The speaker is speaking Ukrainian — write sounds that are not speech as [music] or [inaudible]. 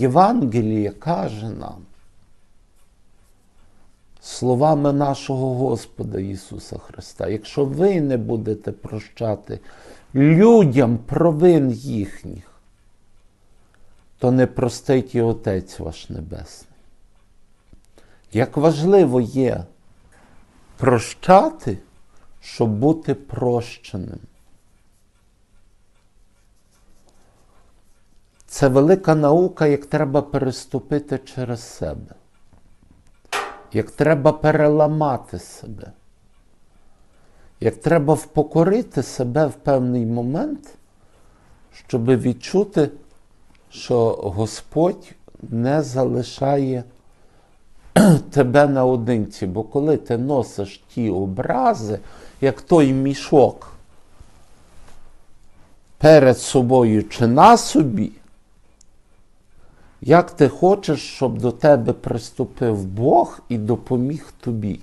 Євангеліє каже нам словами нашого Господа Ісуса Христа, якщо ви не будете прощати людям провин їхніх, то не простить і Отець ваш Небесний. Як важливо є прощати, щоб бути прощеним. Це велика наука, як треба переступити через себе, як треба переламати себе, як треба впокорити себе в певний момент, щоб відчути, що Господь не залишає [clears throat] тебе наодинці. Бо коли ти носиш ті образи, як той мішок перед собою чи на собі, як ти хочеш, щоб до тебе приступив Бог і допоміг тобі?